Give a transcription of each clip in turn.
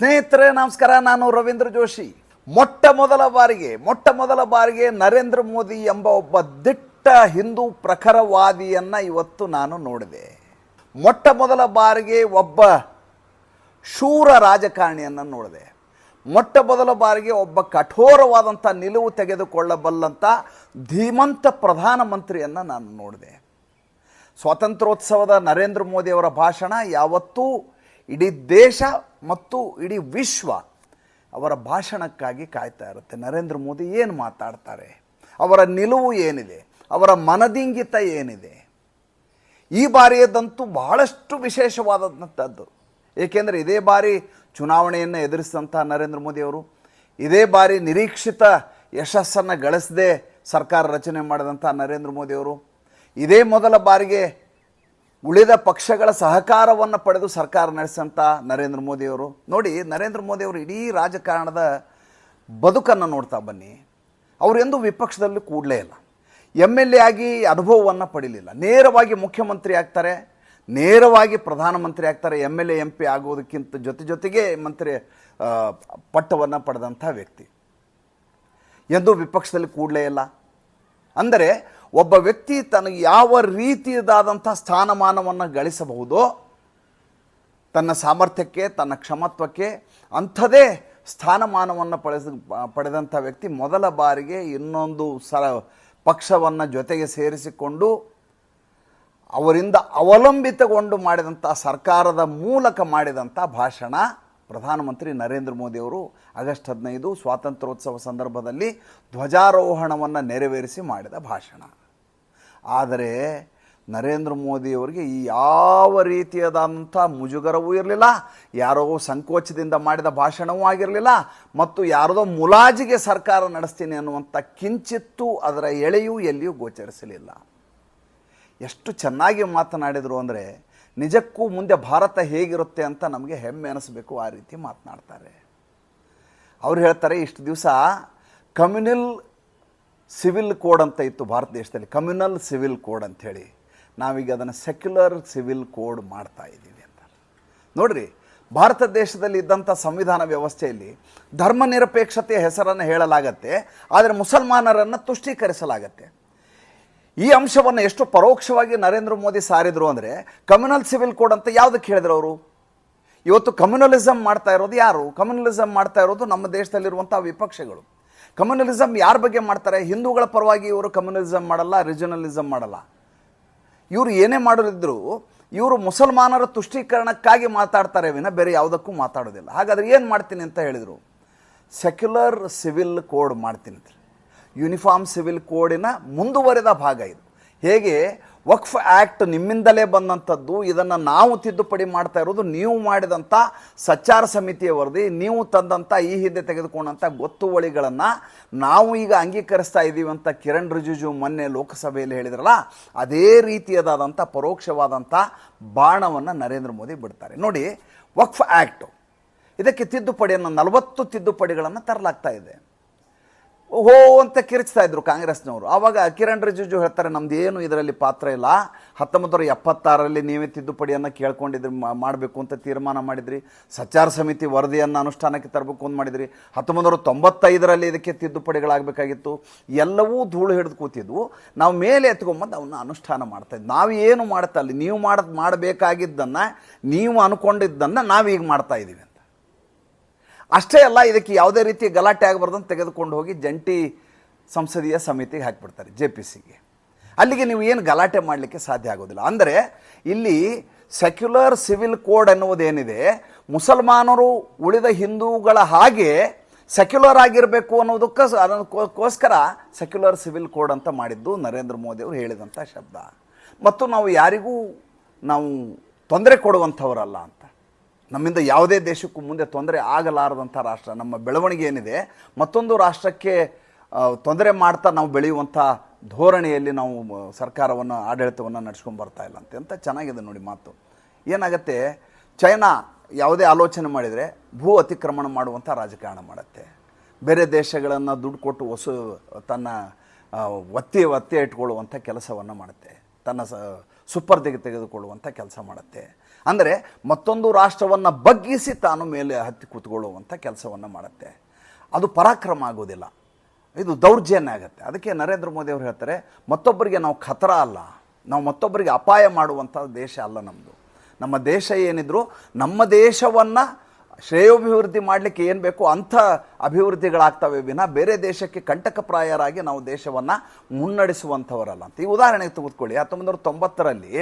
ಸ್ನೇಹಿತರೆ, ನಮಸ್ಕಾರ. ನಾನು ರವೀಂದ್ರ ಜೋಶಿ. ಮೊಟ್ಟ ಮೊದಲ ಬಾರಿಗೆ, ಮೊಟ್ಟ ಮೊದಲ ಬಾರಿಗೆ ನರೇಂದ್ರ ಮೋದಿ ಎಂಬ ಒಬ್ಬ ದಿಟ್ಟ ಹಿಂದೂ ಪ್ರಖರವಾದಿಯನ್ನ ಇವತ್ತು ನಾನು ನೋಡಿದೆ. ಮೊಟ್ಟ ಮೊದಲ ಬಾರಿಗೆ ಒಬ್ಬ ಶೂರ ರಾಜಕಾರಣಿಯನ್ನು ನೋಡಿದೆ. ಮೊಟ್ಟ ಮೊದಲ ಬಾರಿಗೆ ಒಬ್ಬ ಕಠೋರವಾದಂಥ ನಿಲುವು ತೆಗೆದುಕೊಳ್ಳಬಲ್ಲಂಥ ಧೀಮಂತ ಪ್ರಧಾನಮಂತ್ರಿಯನ್ನು ನಾನು ನೋಡಿದೆ. ಸ್ವಾತಂತ್ರ್ಯೋತ್ಸವದ ನರೇಂದ್ರ ಮೋದಿಯವರ ಭಾಷಣ ಯಾವತ್ತೂ ಇಡೀ ದೇಶ ಮತ್ತು ಇಡೀ ವಿಶ್ವ ಅವರ ಭಾಷಣಕ್ಕಾಗಿ ಕಾಯ್ತಾ ಇರುತ್ತೆ. ನರೇಂದ್ರ ಮೋದಿ ಏನು ಮಾತಾಡ್ತಾರೆ? ಅವರ ನಿಲುವು ಏನಿದೆ? ಅವರ ಮನದಿಂಗಿತ ಏನಿದೆ? ಈ ಬಾರಿಯದಂತೂ ಬಹಳಷ್ಟು ವಿಶೇಷವಾದಂಥದ್ದು ಏಕೆಂದರೆ ಇದೇ ಬಾರಿ ಚುನಾವಣೆಯನ್ನು ಎದುರಿಸಿದಂಥ ನರೇಂದ್ರ ಮೋದಿಯವರು ಇದೇ ಬಾರಿ ನಿರೀಕ್ಷಿತ ಯಶಸ್ಸನ್ನು ಗಳಿಸದೆ ಸರ್ಕಾರ ರಚನೆ ಮಾಡಿದಂಥ ನರೇಂದ್ರ ಮೋದಿಯವರು ಇದೇ ಮೊದಲ ಬಾರಿಗೆ ಉಳಿದ ಪಕ್ಷಗಳ ಸಹಕಾರವನ್ನು ಪಡೆದು ಸರ್ಕಾರ ನಡೆಸಂಥ ನರೇಂದ್ರ ಮೋದಿಯವರು. ನೋಡಿ, ನರೇಂದ್ರ ಮೋದಿಯವರು ಇಡೀ ರಾಜಕಾರಣದ ಬದುಕನ್ನು ನೋಡ್ತಾ ಬನ್ನಿ. ಅವರೆಂದು ವಿಪಕ್ಷದಲ್ಲಿ ಕೂಡಲೇ ಇಲ್ಲ. ಎಂ ಎಲ್ ಎ ಆಗಿ ಅನುಭವವನ್ನು ಪಡೀಲಿಲ್ಲ. ನೇರವಾಗಿ ಮುಖ್ಯಮಂತ್ರಿ ಆಗ್ತಾರೆ, ನೇರವಾಗಿ ಪ್ರಧಾನಮಂತ್ರಿ ಆಗ್ತಾರೆ ಎಂ ಎಲ್ ಎ, ಎಂ ಆಗೋದಕ್ಕಿಂತ ಜೊತೆ ಜೊತೆಗೆ ಮಂತ್ರಿ ಪಟ್ಟವನ್ನು ಪಡೆದಂಥ ವ್ಯಕ್ತಿ. ಎಂದೂ ವಿಪಕ್ಷದಲ್ಲಿ ಕೂಡಲೇ ಇಲ್ಲ. ಅಂದರೆ ಒಬ್ಬ ವ್ಯಕ್ತಿ ತನಗೆ ಯಾವ ರೀತಿಯದಾದಂಥ ಸ್ಥಾನಮಾನವನ್ನು ಗಳಿಸಬಹುದೋ, ತನ್ನ ಸಾಮರ್ಥ್ಯಕ್ಕೆ, ತನ್ನ ಕ್ಷಮತ್ವಕ್ಕೆ, ಅಂಥದೇ ಸ್ಥಾನಮಾನವನ್ನು ಪಡೆದ, ಪಡೆದಂಥ ವ್ಯಕ್ತಿ ಮೊದಲ ಬಾರಿಗೆ ಇನ್ನೊಂದು ಸರ ಪಕ್ಷವನ್ನು ಜೊತೆಗೆ ಸೇರಿಸಿಕೊಂಡು, ಅವರಿಂದ ಅವಲಂಬಿತಗೊಂಡು ಮಾಡಿದಂಥ, ಸರ್ಕಾರದ ಮೂಲಕ ಮಾಡಿದಂಥ ಭಾಷಣ ಪ್ರಧಾನಮಂತ್ರಿ ನರೇಂದ್ರ ಮೋದಿಯವರು ಆಗಸ್ಟ್ ಹದಿನೈದು ಸ್ವಾತಂತ್ರ್ಯೋತ್ಸವ ಸಂದರ್ಭದಲ್ಲಿ ಧ್ವಜಾರೋಹಣವನ್ನು ನೆರವೇರಿಸಿ ಮಾಡಿದ ಭಾಷಣ. ಆದರೆ ನರೇಂದ್ರ ಮೋದಿಯವರಿಗೆ ಯಾವ ರೀತಿಯಾದಂಥ ಮುಜುಗರವೂ ಇರಲಿಲ್ಲ, ಯಾರೋ ಸಂಕೋಚದಿಂದ ಮಾಡಿದ ಭಾಷಣವೂ ಆಗಿರಲಿಲ್ಲ, ಮತ್ತು ಯಾರದೋ ಮುಲಾಜಿಗೆ ಸರ್ಕಾರ ನಡೆಸ್ತೀನಿ ಅನ್ನುವಂಥ ಕಿಂಚಿತ್ತೂ ಅದರ ಎಳೆಯೂ ಎಲ್ಲಿಯೂ ಗೋಚರಿಸಲಿಲ್ಲ. ಎಷ್ಟು ಚೆನ್ನಾಗಿ ಮಾತನಾಡಿದರು ಅಂದರೆ, ನಿಜಕ್ಕೂ ಮುಂದೆ ಭಾರತ ಹೇಗಿರುತ್ತೆ ಅಂತ ನಮಗೆ ಹೆಮ್ಮೆ ಅನಿಸ್ಬೇಕು ಆ ರೀತಿ ಮಾತನಾಡ್ತಾರೆ. ಅವ್ರು ಹೇಳ್ತಾರೆ, ಇಷ್ಟು ದಿವಸ ಕಮ್ಯುನಲ್ ಸಿವಿಲ್ ಕೋಡ್ ಅಂತ ಇತ್ತು ಭಾರತ ದೇಶದಲ್ಲಿ, ಕಮ್ಯುನಲ್ ಸಿವಿಲ್ ಕೋಡ್ ಅಂಥೇಳಿ ನಾವೀಗ ಅದನ್ನು ಸೆಕ್ಯುಲರ್ ಸಿವಿಲ್ ಕೋಡ್ ಮಾಡ್ತಾ ಇದ್ದೀವಿ ಅಂತ. ನೋಡಿರಿ, ಭಾರತ ದೇಶದಲ್ಲಿ ಇದ್ದಂಥ ಸಂವಿಧಾನ ವ್ಯವಸ್ಥೆಯಲ್ಲಿ ಧರ್ಮ ನಿರಪೇಕ್ಷತೆಯ ಹೆಸರನ್ನು ಹೇಳಲಾಗತ್ತೆ, ಆದರೆ ಮುಸಲ್ಮಾನರನ್ನು ತುಷ್ಟೀಕರಿಸಲಾಗತ್ತೆ. ಈ ಅಂಶವನ್ನು ಎಷ್ಟು ಪರೋಕ್ಷವಾಗಿ ನರೇಂದ್ರ ಮೋದಿ ಸಾರಿದ್ರು ಅಂದರೆ, ಕಮ್ಯುನಲ್ ಸಿವಿಲ್ ಕೋಡ್ ಅಂತ ಯಾವುದಕ್ಕೆ ಹೇಳಿದ್ರು ಅವರು? ಇವತ್ತು ಕಮ್ಯುನಲಿಸಮ್ ಮಾಡ್ತಾ ಇರೋದು ಯಾರು? ಕಮ್ಯುನಲಿಸಮ್ ಮಾಡ್ತಾ ಇರೋದು ನಮ್ಮ ದೇಶದಲ್ಲಿರುವಂಥ ವಿಪಕ್ಷಗಳು. ಕಮ್ಯುನಲಿಸಮ್ ಯಾರ ಬಗ್ಗೆ ಮಾಡ್ತಾರೆ? ಹಿಂದೂಗಳ ಪರವಾಗಿ ಇವರು ಕಮ್ಯುನಲಿಸಮ್ ಮಾಡಲ್ಲ ರಿಜನಲಿಸಮ್ ಮಾಡಲ್ಲ. ಇವರು ಏನೇ ಮಾಡೋದಿದ್ರು ಇವರು ಮುಸಲ್ಮಾನರ ತುಷ್ಟೀಕರಣಕ್ಕಾಗಿ ಮಾತಾಡ್ತಾರೆ ವಿನ ಬೇರೆ ಯಾವುದಕ್ಕೂ ಮಾತಾಡೋದಿಲ್ಲ. ಹಾಗಾದ್ರೆ ಏನು ಮಾಡ್ತೀನಿ ಅಂತ ಹೇಳಿದರು. ಸೆಕ್ಯುಲರ್ ಸಿವಿಲ್ ಕೋಡ್ ಮಾಡ್ತೀನಿ ಯೂನಿಫಾರ್ಮ್ ಸಿವಿಲ್ ಕೋಡಿನ ಮುಂದುವರೆದ ಭಾಗ ಇದು. ಹೇಗೆ? ವಕ್ಫ್ ಆ್ಯಕ್ಟ್ ನಿಮ್ಮಿಂದಲೇ ಬಂದಂಥದ್ದು, ಇದನ್ನು ನಾವು ತಿದ್ದುಪಡಿ ಮಾಡ್ತಾ ಇರೋದು, ನೀವು ಮಾಡಿದಂಥ ಸಚ್ಚಾರ ಸಮಿತಿಯ ವರದಿ, ನೀವು ತಂದಂಥ ಈ ಹಿಂದೆ ತೆಗೆದುಕೊಂಡಂಥ ಗೊತ್ತುವಳಿಗಳನ್ನು ನಾವು ಈಗ ಅಂಗೀಕರಿಸ್ತಾ ಇದ್ದೀವಿ ಅಂತ ಕಿರಣ್ ರಿಜಿಜು ಮೊನ್ನೆ ಲೋಕಸಭೆಯಲ್ಲಿ ಹೇಳಿದ್ರಲ್ಲ, ಅದೇ ರೀತಿಯದಾದಂಥ ಪರೋಕ್ಷವಾದಂಥ ಬಾಣವನ್ನು ನರೇಂದ್ರ ಮೋದಿ ಬಿಡ್ತಾರೆ. ನೋಡಿ, ವಕ್ಫ್ ಆ್ಯಕ್ಟು ಇದಕ್ಕೆ ತಿದ್ದುಪಡಿಯನ್ನು ನಲವತ್ತು ತಿದ್ದುಪಡಿಗಳನ್ನು ತರಲಾಗ್ತಾ ಇದೆ. ಹೋ ಅಂತ ಕಿರಿಚ್ತಾ ಇದ್ರು ಕಾಂಗ್ರೆಸ್ನವರು. ಆವಾಗ ಕಿರಣ್ ರಿಜಿಜು ಹೇಳ್ತಾರೆ, ನಮ್ದು ಏನು ಇದರಲ್ಲಿ ಪಾತ್ರ ಇಲ್ಲ. ಹತ್ತೊಂಬತ್ತು ನೂರ ಎಪ್ಪತ್ತಾರರಲ್ಲಿ ನೀವೇ ತಿದ್ದುಪಡಿಯನ್ನು ಕೇಳ್ಕೊಂಡಿದ್ರಿ ಮಾಡಬೇಕು ಅಂತ ತೀರ್ಮಾನ ಮಾಡಿದ್ರಿ. ಸಚಾರ ಸಮಿತಿ ವರದಿಯನ್ನು ಅನುಷ್ಠಾನಕ್ಕೆ ತರಬೇಕು ಅಂತ ಮಾಡಿದ್ರಿ. ಹತ್ತೊಂಬತ್ತು ನೂರ ತೊಂಬತ್ತೈದರಲ್ಲಿ ಇದಕ್ಕೆ ತಿದ್ದುಪಡಿಗಳಾಗಬೇಕಾಗಿತ್ತು. ಎಲ್ಲವೂ ಧೂಳು ಹಿಡಿದು ಕೂತಿದ್ವು. ನಾವು ಮೇಲೆ ಎತ್ಕೊಂಬಂದು ಅವನ್ನ ಅನುಷ್ಠಾನ ಮಾಡ್ತಾ ಇದ್ವಿ. ನಾವು ಏನು ಮಾಡ್ತಾ ಇಲ್ಲ. ನೀವು ಮಾಡ, ಮಾಡಬೇಕಾಗಿದ್ದನ್ನು, ನೀವು ಅನ್ಕೊಂಡಿದ್ದನ್ನು ನಾವೀಗ ಮಾಡ್ತಾ ಇದ್ದೀವಿ ಅಷ್ಟೇ ಅಲ್ಲ, ಇದಕ್ಕೆ ಯಾವುದೇ ರೀತಿ ಗಲಾಟೆ ಆಗಬಾರ್ದು ಅಂತ ತೆಗೆದುಕೊಂಡು ಹೋಗಿ ಜಂಟಿ ಸಂಸದೀಯ ಸಮಿತಿಗೆ ಹಾಕಿಬಿಡ್ತಾರೆ, ಜೆ ಪಿ ಸಿಗೆ. ಅಲ್ಲಿಗೆ ನೀವು ಏನು ಗಲಾಟೆ ಮಾಡಲಿಕ್ಕೆ ಸಾಧ್ಯ ಆಗೋದಿಲ್ಲ. ಅಂದರೆ ಇಲ್ಲಿ ಸೆಕ್ಯುಲರ್ ಸಿವಿಲ್ ಕೋಡ್ ಅನ್ನುವುದೇನಿದೆ ಮುಸಲ್ಮಾನರು ಉಳಿದ ಹಿಂದೂಗಳ ಹಾಗೆ ಸೆಕ್ಯುಲರ್ ಆಗಿರಬೇಕು ಅನ್ನೋದಕ್ಕೆ ಅದಕ್ಕೋಸ್ಕರ ಸೆಕ್ಯುಲರ್ ಸಿವಿಲ್ ಕೋಡ್ ಅಂತ ಮಾಡಿದ್ದು ನರೇಂದ್ರ ಮೋದಿ ಅವರು ಹೇಳಿದಂಥ ಶಬ್ದ. ಮತ್ತು ನಾವು ಯಾರಿಗೂ ನಾವು ತೊಂದರೆ ಕೊಡುವಂಥವರಲ್ಲ ಅಂತ. ನಮ್ಮಿಂದ ಯಾವುದೇ ದೇಶಕ್ಕೂ ಮುಂದೆ ತೊಂದರೆ ಆಗಲಾರದಂಥ ರಾಷ್ಟ್ರ. ನಮ್ಮ ಬೆಳವಣಿಗೆ ಏನಿದೆ, ಮತ್ತೊಂದು ರಾಷ್ಟ್ರಕ್ಕೆ ತೊಂದರೆ ಮಾಡ್ತಾ ನಾವು ಬೆಳೆಯುವಂಥ ಧೋರಣೆಯಲ್ಲಿ ನಾವು ಸರ್ಕಾರವನ್ನು, ಆಡಳಿತವನ್ನು ನಡೆಸ್ಕೊಂಡು ಬರ್ತಾ ಇಲ್ಲ ಅಂತ. ಅಂತ ಚೆನ್ನಾಗಿದೆ ನೋಡಿ ಮಾತು. ಏನಾಗುತ್ತೆ, ಚೈನಾ ಯಾವುದೇ ಆಲೋಚನೆ ಮಾಡಿದರೆ ಭೂ ಅತಿಕ್ರಮಣ ಮಾಡುವಂಥ ರಾಜಕಾರಣ ಮಾಡುತ್ತೆ. ಬೇರೆ ದೇಶಗಳನ್ನು ದುಡ್ಡು ಕೊಟ್ಟು ಹೊಸ, ತನ್ನ ಒತ್ತಿ ಒತ್ತಿ ಇಟ್ಕೊಳ್ಳುವಂಥ ಕೆಲಸವನ್ನು ಮಾಡುತ್ತೆ. ತನ್ನ ಸ, ಸುಪರ್ದಿಗೆ ತೆಗೆದುಕೊಳ್ಳುವಂಥ ಕೆಲಸ ಮಾಡುತ್ತೆ. ಅಂದರೆ ಮತ್ತೊಂದು ರಾಷ್ಟ್ರವನ್ನು ಬಗ್ಗಿಸಿ ತಾನು ಮೇಲೆ ಹತ್ತಿ ಕೂತ್ಕೊಳ್ಳುವಂಥ ಕೆಲಸವನ್ನು ಮಾಡುತ್ತೆ. ಅದು ಪರಾಕ್ರಮ ಆಗೋದಿಲ್ಲ. ಇದು ದೌರ್ಜನ್ಯ ಆಗುತ್ತೆ. ಅದಕ್ಕೆ ನರೇಂದ್ರ ಮೋದಿ ಅವರು ಹೇಳ್ತಾರೆ, ಮತ್ತೊಬ್ಬರಿಗೆ ನಾವು ಖತರ ಅಲ್ಲ. ನಾವು ಮತ್ತೊಬ್ಬರಿಗೆ ಅಪಾಯ ಮಾಡುವಂಥ ದೇಶ ಅಲ್ಲ ನಮ್ಮದು ನಮ್ಮ ದೇಶ ಏನಿದ್ರು ನಮ್ಮ ದೇಶವನ್ನು ಶ್ರೇಯೋಭಿವೃದ್ಧಿ ಮಾಡಲಿಕ್ಕೆ ಏನು ಬೇಕೋ ಅಂಥ ಅಭಿವೃದ್ಧಿಗಳಾಗ್ತವೆ ವಿನ ಬೇರೆ ದೇಶಕ್ಕೆ ಕಂಟಕಪ್ರಾಯರಾಗಿ ನಾವು ದೇಶವನ್ನು ಮುನ್ನಡೆಸುವಂಥವರಲ್ಲ ಅಂತ. ಈ ಉದಾಹರಣೆಗೆ ತೆಗೆದುಕೊಳ್ಳಿ ಹತ್ತೊಂಬತ್ತು ತೊಂಬತ್ತರಲ್ಲಿ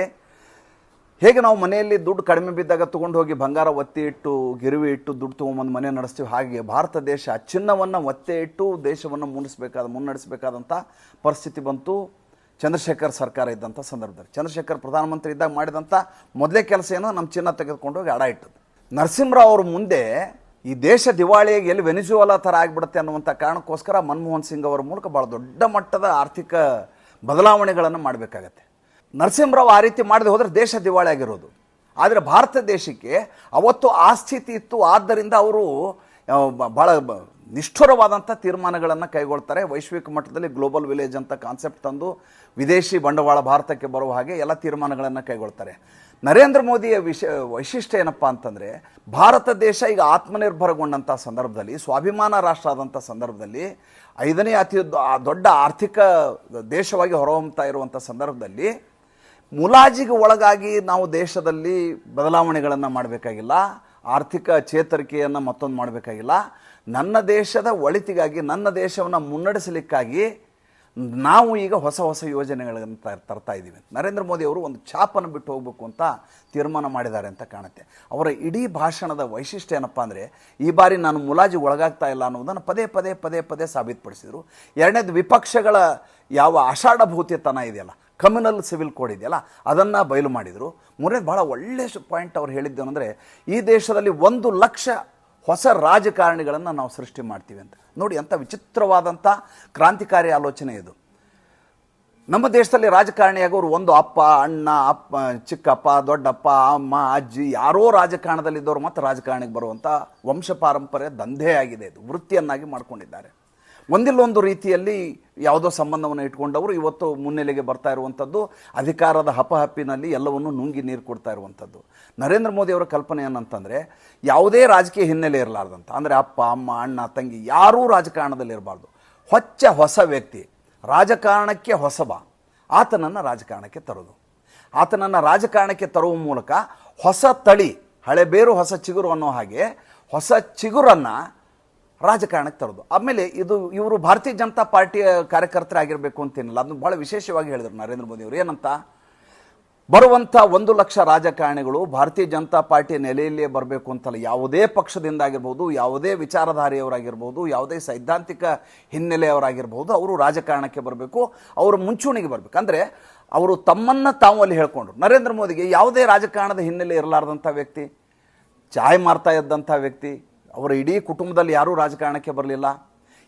ಹೇಗೆ ನಾವು ಮನೆಯಲ್ಲಿ ದುಡ್ಡು ಕಡಿಮೆ ಬಿದ್ದಾಗ ತೊಗೊಂಡು ಹೋಗಿ ಬಂಗಾರ ಒತ್ತಿ ಇಟ್ಟು, ಗಿರುವಿ ಇಟ್ಟು ದುಡ್ಡು ತೊಗೊಂಬಂದು ಮನೆ ನಡೆಸ್ತೀವಿ ಹಾಗೆ ಭಾರತ ದೇಶ ಚಿನ್ನವನ್ನು ಒತ್ತೆ ಇಟ್ಟು ದೇಶವನ್ನು ಮುನ್ನಿಸ್ಬೇಕಾದ ಮುನ್ನಡೆಸಬೇಕಾದಂಥ ಪರಿಸ್ಥಿತಿ ಬಂತು. ಚಂದ್ರಶೇಖರ್ ಸರ್ಕಾರ ಇದ್ದಂಥ ಸಂದರ್ಭದಲ್ಲಿ. ಚಂದ್ರಶೇಖರ್ ಪ್ರಧಾನಮಂತ್ರಿ ಇದ್ದಾಗ ಮಾಡಿದಂಥ ಮೊದಲೇ ಕೆಲಸ ಏನೋ ನಮ್ಮ ಚಿನ್ನ ತೆಗೆದುಕೊಂಡು ಹೋಗಿ ಅಡ ಇಟ್ಟದ್ದು. ನರಸಿಂಹರಾವ್ ಅವ್ರ ಮುಂದೆ ಈ ದೇಶ ದಿವಾಳಿಯಾಗಿ ಎಲ್ಲಿ ವೆನಿಜುವಲಾ ಥರ ಆಗಿಬಿಡುತ್ತೆ ಅನ್ನುವಂಥ ಕಾರಣಕ್ಕೋಸ್ಕರ ಮನಮೋಹನ್ ಸಿಂಗ್ ಅವರ ಮೂಲಕ ಭಾಳ ದೊಡ್ಡ ಮಟ್ಟದ ಆರ್ಥಿಕ ಬದಲಾವಣೆಗಳನ್ನು ಮಾಡಬೇಕಾಗತ್ತೆ. ನರಸಿಂಹರಾವ್ ಆ ರೀತಿ ಮಾಡದೆ ಹೋದರೆ ದೇಶ ದಿವಾಳಿ ಆಗಿರೋದು. ಆದರೆ ಭಾರತ ದೇಶಕ್ಕೆ ಅವತ್ತು ಆ ಸ್ಥಿತಿ ಇತ್ತು. ಆದ್ದರಿಂದ ಅವರು ಭಾಳ ನಿಷ್ಠುರವಾದಂಥ ತೀರ್ಮಾನಗಳನ್ನು ಕೈಗೊಳ್ತಾರೆ. ವೈಶ್ವಿಕ ಮಟ್ಟದಲ್ಲಿ ಗ್ಲೋಬಲ್ ವಿಲೇಜ್ ಅಂತ ಕಾನ್ಸೆಪ್ಟ್ ತಂದು ವಿದೇಶಿ ಬಂಡವಾಳ ಭಾರತಕ್ಕೆ ಬರುವ ಹಾಗೆ ಎಲ್ಲ ತೀರ್ಮಾನಗಳನ್ನು ಕೈಗೊಳ್ತಾರೆ. ನರೇಂದ್ರ ಮೋದಿಯ ವಿಶ, ವೈಶಿಷ್ಟ್ಯ ಏನಪ್ಪ ಅಂತಂದರೆ, ಭಾರತ ದೇಶ ಈಗ ಆತ್ಮನಿರ್ಭರಗೊಂಡಂಥ ಸಂದರ್ಭದಲ್ಲಿ, ಸ್ವಾಭಿಮಾನ ರಾಷ್ಟ್ರ ಆದಂಥ ಸಂದರ್ಭದಲ್ಲಿ, ಐದನೇ ಅತಿ ದೊಡ್ಡ ಆರ್ಥಿಕ ದೇಶವಾಗಿ ಹೊರಹೊಮ್ಮತಾ ಇರುವಂಥ ಸಂದರ್ಭದಲ್ಲಿ ಮುಲಾಜಿಗೆ ಒಳಗಾಗಿ ನಾವು ದೇಶದಲ್ಲಿ ಬದಲಾವಣೆಗಳನ್ನು ಮಾಡಬೇಕಾಗಿಲ್ಲ, ಆರ್ಥಿಕ ಚೇತರಿಕೆಯನ್ನು ಮತ್ತೊಂದು ಮಾಡಬೇಕಾಗಿಲ್ಲ. ನನ್ನ ದೇಶದ ಒಳಿತಿಗಾಗಿ, ನನ್ನ ದೇಶವನ್ನು ಮುನ್ನಡೆಸಲಿಕ್ಕಾಗಿ ನಾವು ಈಗ ಹೊಸ ಹೊಸ ಯೋಜನೆಗಳನ್ನು ತರ್ತಾ ಇದ್ದೀವಿ. ನರೇಂದ್ರ ಮೋದಿ ಅವರು ಒಂದು ಛಾಪನ್ನು ಬಿಟ್ಟು ಹೋಗಬೇಕು ಅಂತ ತೀರ್ಮಾನ ಮಾಡಿದ್ದಾರೆ ಅಂತ ಕಾಣುತ್ತೆ. ಅವರ ಇಡೀ ಭಾಷಣದ ವೈಶಿಷ್ಟ್ಯ ಏನಪ್ಪ ಅಂದರೆ, ಈ ಬಾರಿ ನಾನು ಮುಲಾಜಿ ಒಳಗಾಗ್ತಾ ಇಲ್ಲ ಅನ್ನೋದನ್ನು ಪದೇ ಪದೇ ಪದೇ ಪದೇ ಸಾಬೀತುಪಡಿಸಿದರು. ಎರಡನೇದು ವಿಪಕ್ಷಗಳ ಯಾವ ಅಷಾಢಭೂತಿಯತನ ಇದೆಯಲ್ಲ ಕಮ್ಯುನಲ್ ಸಿವಿಲ್ ಕೋಡ್ ಇದೆಯಲ್ಲ, ಅದನ್ನು ಬಯಲು ಮಾಡಿದರು. ಮೂರನೇದು ಭಾಳ ಒಳ್ಳೆಯ ಪಾಯಿಂಟ್ ಅವ್ರು ಹೇಳಿದ್ದೇನೆಂದರೆ ಈ ದೇಶದಲ್ಲಿ ಒಂದು ಲಕ್ಷ ಹೊಸ ರಾಜಕಾರಣಿಗಳನ್ನು ನಾವು ಸೃಷ್ಟಿ ಮಾಡ್ತೀವಿ ಅಂತ. ನೋಡಿ ಅಂಥ ವಿಚಿತ್ರವಾದಂಥ ಕ್ರಾಂತಿಕಾರಿ ಆಲೋಚನೆ ಇದು. ನಮ್ಮ ದೇಶದಲ್ಲಿ ರಾಜಕಾರಣಿಯಾಗೋರು ಒಂದು ಅಪ್ಪ, ಅಣ್ಣ, ಅಪ್ಪ, ಚಿಕ್ಕಪ್ಪ, ದೊಡ್ಡಪ್ಪ, ಅಮ್ಮ, ಅಜ್ಜಿ, ಯಾರೋ ರಾಜಕಾರಣದಲ್ಲಿದ್ದವರು ಮತ್ತು ರಾಜಕಾರಣಿಗೆ ಬರುವಂಥ ವಂಶ ಪಾರಂಪರ್ಯ ದಂಧೆ ಆಗಿದೆ ಇದು, ವೃತ್ತಿಯನ್ನಾಗಿ ಮಾಡ್ಕೊಂಡಿದ್ದಾರೆ. ಒಂದಿಲ್ಲೊಂದು ರೀತಿಯಲ್ಲಿ ಯಾವುದೋ ಸಂಬಂಧವನ್ನು ಇಟ್ಕೊಂಡವರು ಇವತ್ತು ಮುನ್ನೆಲೆಗೆ ಬರ್ತಾ ಇರುವಂಥದ್ದು, ಅಧಿಕಾರದ ಹಪಹಪ್ಪಿನಲ್ಲಿ ಎಲ್ಲವನ್ನು ನುಂಗಿ ನೀರು ಕೊಡ್ತಾ ಇರುವಂಥದ್ದು. ನರೇಂದ್ರ ಮೋದಿ ಅವರ ಕಲ್ಪನೆ ಏನಂತಂದರೆ, ಯಾವುದೇ ರಾಜಕೀಯ ಹಿನ್ನೆಲೆ ಇರಲಾರ್ದಂತ, ಅಂದರೆ ಅಪ್ಪ, ಅಮ್ಮ, ಅಣ್ಣ, ತಂಗಿ, ಯಾರೂ ರಾಜಕಾರಣದಲ್ಲಿ ಇರಬಾರ್ದು. ಹೊಚ್ಚ ಹೊಸ ವ್ಯಕ್ತಿ, ರಾಜಕಾರಣಕ್ಕೆ ಹೊಸಬ, ಆತನನ್ನು ರಾಜಕಾರಣಕ್ಕೆ ತರೋದು. ಆತನನ್ನು ರಾಜಕಾರಣಕ್ಕೆ ತರುವ ಮೂಲಕ ಹೊಸ ತಳಿ, ಹಳೆ ಬೇರು ಹೊಸ ಚಿಗುರು ಅನ್ನೋ ಹಾಗೆ ಹೊಸ ಚಿಗುರನ್ನು ರಾಜಕಾರಣಕ್ಕೆ ತರೋದು. ಆಮೇಲೆ ಇದು ಇವರು ಭಾರತೀಯ ಜನತಾ ಪಾರ್ಟಿಯ ಕಾರ್ಯಕರ್ತರಾಗಿರಬೇಕು ಅಂತೇನಿಲ್ಲ. ಅದನ್ನು ಭಾಳ ವಿಶೇಷವಾಗಿ ಹೇಳಿದರು ನರೇಂದ್ರ ಮೋದಿ ಅವರು. ಏನಂತ? ಬರುವಂಥ ಒಂದು ಲಕ್ಷ ರಾಜಕಾರಣಿಗಳು ಭಾರತೀಯ ಜನತಾ ಪಾರ್ಟಿಯ ನೆಲೆಯಲ್ಲಿಯೇ ಬರಬೇಕು ಅಂತಲ್ಲ. ಯಾವುದೇ ಪಕ್ಷದಿಂದ ಆಗಿರ್ಬೋದು, ಯಾವುದೇ ವಿಚಾರಧಾರೆಯವರಾಗಿರ್ಬೋದು, ಯಾವುದೇ ಸೈದ್ಧಾಂತಿಕ ಹಿನ್ನೆಲೆಯವರಾಗಿರ್ಬೋದು ಅವರು ರಾಜಕಾರಣಕ್ಕೆ ಬರಬೇಕು, ಅವರು ಮುಂಚೂಣಿಗೆ ಬರಬೇಕು. ಅಂದರೆ ಅವರು ತಮ್ಮನ್ನು ತಾವು ಅಲ್ಲಿ ಹೇಳ್ಕೊಂಡ್ರು. ನರೇಂದ್ರ ಮೋದಿಗೆ ಯಾವುದೇ ರಾಜಕಾರಣದ ಹಿನ್ನೆಲೆ ಇರಲಾರ್ದಂಥ ವ್ಯಕ್ತಿ, ಚಾಯ್ ಮಾರ್ತಾ ಇದ್ದಂಥ ವ್ಯಕ್ತಿ ಅವರ ಇಡೀ ಕುಟುಂಬದಲ್ಲಿ ಯಾರೂ ರಾಜಕಾರಣಕ್ಕೆ ಬರಲಿಲ್ಲ.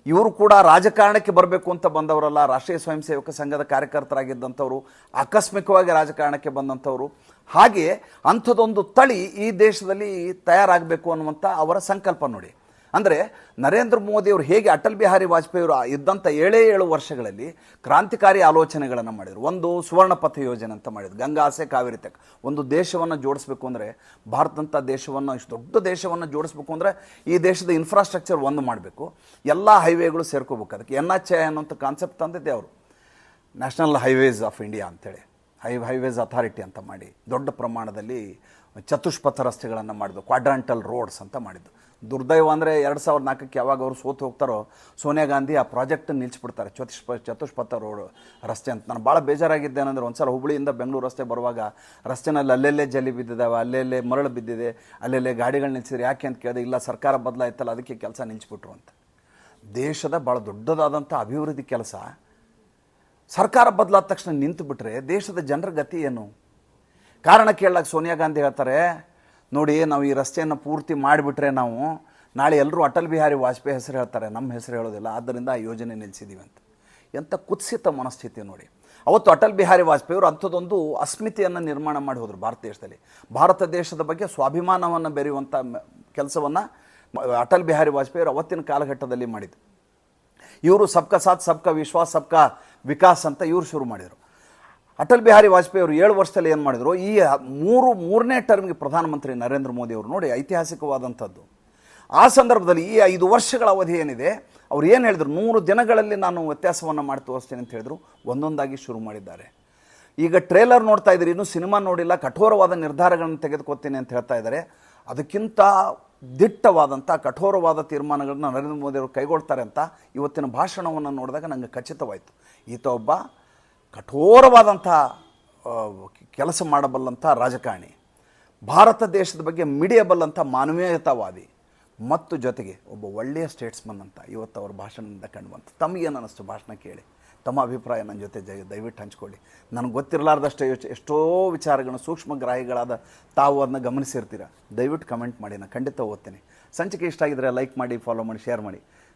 ಇವರು ಕೂಡ ರಾಜಕಾರಣಕ್ಕೆ ಬರಬೇಕು ಅಂತ ಬಂದವರಲ್ಲ, ರಾಷ್ಟ್ರೀಯ ಸ್ವಯಂ ಸೇವಕ ಸಂಘದ ಕಾರ್ಯಕರ್ತರಾಗಿದ್ದಂಥವರು, ಆಕಸ್ಮಿಕವಾಗಿ ರಾಜಕಾರಣಕ್ಕೆ ಬಂದಂಥವರು. ಹಾಗೆ ಅಂಥದ್ದೊಂದು ತಳಿ ಈ ದೇಶದಲ್ಲಿ ತಯಾರಾಗಬೇಕು ಅನ್ನುವಂಥ ಅವರ ಸಂಕಲ್ಪ ನೋಡಿ. ಅಂದರೆ ನರೇಂದ್ರ ಮೋದಿಯವರು ಹೇಗೆ ಅಟಲ್ ಬಿಹಾರಿ ವಾಜಪೇಯಿ ಅವರು ಇದ್ದಂಥ ಏಳೇ ಏಳು ವರ್ಷಗಳಲ್ಲಿ ಕ್ರಾಂತಿಕಾರಿ ಆಲೋಚನೆಗಳನ್ನು ಮಾಡಿದರು. ಒಂದು ಸುವರ್ಣ ಪಥ ಯೋಜನೆ ಅಂತ ಮಾಡಿದ್ರು. ಗಂಗಾಸೆ ಕಾವೇರಿ ತೆಕ್. ಒಂದು ದೇಶವನ್ನು ಜೋಡಿಸ್ಬೇಕು ಅಂದರೆ ಭಾರತದಂಥ ದೇಶವನ್ನು, ಇಷ್ಟು ದೊಡ್ಡ ದೇಶವನ್ನು ಜೋಡಿಸ್ಬೇಕು ಅಂದರೆ ಈ ದೇಶದ ಇನ್ಫ್ರಾಸ್ಟ್ರಕ್ಚರ್ ಒಂದು ಮಾಡಬೇಕು. ಎಲ್ಲ ಹೈವೇಗಳು ಸೇರ್ಕೋಬೇಕು ಅದಕ್ಕೆ. ಎನ್ ಎಚ್ ಐ ಅನ್ನೋಂಥ ಕಾನ್ಸೆಪ್ಟ್ ತಂದಿದ್ದೆ ಅವರು. ನ್ಯಾಷನಲ್ ಹೈವೇಸ್ ಆಫ್ ಇಂಡಿಯಾ ಅಂತೇಳಿ. ಹೈ ಹೈವೇಸ್ ಅಥಾರಿಟಿ ಅಂತ ಮಾಡಿ. ದೊಡ್ಡ ಪ್ರಮಾಣದಲ್ಲಿ ಚತುಷ್ಪಥ ರಸ್ತೆಗಳನ್ನು ಮಾಡಿದ್ದು ಕ್ವಾಡ್ರಾಂಟಲ್ ರೋಡ್ಸ್ ಅಂತ ಮಾಡಿದ್ದು. ದುರ್ದೈವ ಅಂದರೆ ಎರಡು ಸಾವಿರದ ನಾಲ್ಕಕ್ಕೆ ಯಾವಾಗ ಅವರು ಸೋತು ಹೋಗ್ತಾರೋ, ಸೋನಿಯಾ ಗಾಂಧಿ ಆ ಪ್ರಾಜೆಕ್ಟ್ ನಿಲ್ಲಿಸ್ಬಿಡ್ತಾರೆ ಚತುಷ್ಪ ಚತುಷ್ಪಥ ರೋಡ್ ರಸ್ತೆ ಅಂತ. ನಾನು ಭಾಳ ಬೇಜಾರಾಗಿದ್ದೇನೆಂದ್ರೆ ಒಂದು ಸಲ ಹುಬ್ಬಳ್ಳಿಯಿಂದ ಬೆಂಗಳೂರು ರಸ್ತೆ ಬರುವಾಗ ರಸ್ತೆನಲ್ಲಿ ಅಲ್ಲೆಲ್ಲೇ ಜಲ್ಲಿ ಬಿದ್ದಿದ್ದಾವೆ, ಅಲ್ಲೆಲ್ಲೇ ಮರಳು ಬಿದ್ದಿದೆ, ಅಲ್ಲೆಲ್ಲೇ ಗಾಡಿಗಳು ನಿಲ್ಸಿದ್ರೆ ಯಾಕೆ ಅಂತ ಕೇಳಿದೆ, ಇಲ್ಲ ಸರ್ಕಾರ ಬದಲಾಯ್ತಲ್ಲ, ಅದಕ್ಕೆ ಕೆಲಸ ನಿಲ್ಲಿಸ್ಬಿಟ್ರು ಅಂತ. ದೇಶದ ಭಾಳ ದೊಡ್ಡದಾದಂಥ ಅಭಿವೃದ್ಧಿ ಕೆಲಸ. ಸರ್ಕಾರ ಬದಲಾದ ತಕ್ಷಣ ನಿಂತು ಬಿಟ್ರೆ ದೇಶದ ಜನರ ಗತಿ ಏನು? ಕಾರಣ ಕೇಳಕ್ಕೆ ಸೋನಿಯಾ ಗಾಂಧಿ ಹೇಳ್ತಾರೆ ನೋಡಿ, ನಾವು ಈ ರಸ್ತೆಯನ್ನು ಪೂರ್ತಿ ಮಾಡಿಬಿಟ್ರೆ ನಾವು ನಾಳೆ ಎಲ್ಲರೂ ಅಟಲ್ ಬಿಹಾರಿ ವಾಜಪೇಯಿ ಹೆಸರು ಹೇಳ್ತಾರೆ, ನಮ್ಮ ಹೆಸರು ಹೇಳೋದಿಲ್ಲ, ಆದ್ದರಿಂದ ಆ ಯೋಜನೆ ನಿಲ್ಲಿಸಿದ್ದೀವಿ ಅಂತ. ಎಂಥ ಕುತ್ಸಿತ ಮನಸ್ಥಿತಿ ನೋಡಿ. ಅವತ್ತು ಅಟಲ್ ಬಿಹಾರಿ ವಾಜಪೇಯಿ ಅವರು ಅಂಥದ್ದೊಂದು ಅಸ್ಮಿತೆಯನ್ನು ನಿರ್ಮಾಣ ಮಾಡಿ ಹೋದರು ಭಾರತ ದೇಶದಲ್ಲಿ. ಭಾರತ ದೇಶದ ಬಗ್ಗೆ ಸ್ವಾಭಿಮಾನವನ್ನು ಬೆರೆಯುವಂಥ ಕೆಲಸವನ್ನು ಅಟಲ್ ಬಿಹಾರಿ ವಾಜಪೇಯಿ ಅವರು ಅವತ್ತಿನ ಕಾಲಘಟ್ಟದಲ್ಲಿ ಮಾಡಿದ್ದು ಇವರು ಸಬ್ಕಾ ಸಾಥ್, ಸಬ್ಕಾ ವಿಶ್ವಾಸ್, ಸಬ್ಕಾ ವಿಕಾಸ್ ಅಂತ ಇವರು ಶುರು ಮಾಡಿದರು. ಅಟಲ್ ಬಿಹಾರಿ ವಾಜಪೇಯಿ ಅವರು ಏಳು ವರ್ಷದಲ್ಲಿ ಏನು ಮಾಡಿದರು? ಈ ಮೂರು, ಮೂರನೇ ಟರ್ಮ್ಗೆ ಪ್ರಧಾನಮಂತ್ರಿ ನರೇಂದ್ರ ಮೋದಿ ಅವರು ನೋಡಿ ಐತಿಹಾಸಿಕವಾದಂಥದ್ದು. ಆ ಸಂದರ್ಭದಲ್ಲಿ ಈ ಐದು ವರ್ಷಗಳ ಅವಧಿ ಏನಿದೆ? ಅವ್ರು ಏನು ಹೇಳಿದ್ರು? ನೂರು ದಿನಗಳಲ್ಲಿ ನಾನು ವ್ಯತ್ಯಾಸವನ್ನು ಮಾಡಿ ತೋರಿಸ್ತೇನೆ ಅಂತ ಹೇಳಿದ್ರು. ಒಂದೊಂದಾಗಿ ಶುರು ಮಾಡಿದ್ದಾರೆ. ಈಗ ಟ್ರೇಲರ್ ನೋಡ್ತಾ ಇದ್ದೀರಿ. ಇನ್ನೂ ಸಿನಿಮಾ ನೋಡಿಲ್ಲ. ಕಠೋರವಾದ ನಿರ್ಧಾರಗಳನ್ನು ತೆಗೆದುಕೊತೀನಿ ಅಂತ ಹೇಳ್ತಾ ಇದ್ದಾರೆ. ಅದಕ್ಕಿಂತ ದಿಟ್ಟವಾದಂಥ, ಕಠೋರವಾದ ತೀರ್ಮಾನಗಳನ್ನು ನರೇಂದ್ರ ಮೋದಿ ಅವರು ಕೈಗೊಳ್ತಾರೆ ಅಂತ ಇವತ್ತಿನ ಭಾಷಣವನ್ನು ನೋಡಿದಾಗ ನನಗೆ ಖಚಿತವಾಯಿತು. ಈತ ಒಬ್ಬ ಕಠೋರವಾದಂಥ ಕೆಲಸ ಮಾಡಬಲ್ಲಂಥ ರಾಜಕಾರಣಿ. ಭಾರತ ದೇಶದ ಬಗ್ಗೆ ಮಿಡಿಯಬಲ್ಲಂಥ ಮಾನವೀಯತಾವಾದಿ. ಮತ್ತು ಜೊತೆಗೆ ಒಬ್ಬ ಒಳ್ಳೆಯ ಸ್ಟೇಟ್ಸ್ಮನ್ ಅಂತ ಇವತ್ತು ಅವ್ರ ಭಾಷಣದಿಂದ ಕಂಡುಬಂತು ತಮಗೇನು ಅನ್ನಿಸ್ತು ಭಾಷಣ ಕೇಳಿ? ತಮ್ಮ ಅಭಿಪ್ರಾಯ ನನ್ನ ಜೊತೆ ಜಯ ದಯವಿಟ್ಟು ಹಂಚ್ಕೊಳ್ಳಿ. ನನಗೆ ಗೊತ್ತಿರಲಾರ್ದಷ್ಟು ಯೋಚ, ಎಷ್ಟೋ ವಿಚಾರಗಳನ್ನು ಸೂಕ್ಷ್ಮಗ್ರಾಹಿಗಳಾದ ತಾವು ಅದನ್ನ ಗಮನಿಸಿರ್ತೀರ. ದಯವಿಟ್ಟು ಕಮೆಂಟ್ ಮಾಡಿ ನಾನು ಖಂಡಿತ ಓದ್ತೀನಿ. ಸಂಚಿಕೆ ಇಷ್ಟ ಆಗಿದ್ರೆ ಲೈಕ್ ಮಾಡಿ, ಫಾಲೋ ಮಾಡಿ, ಶೇರ್ ಮಾಡಿ.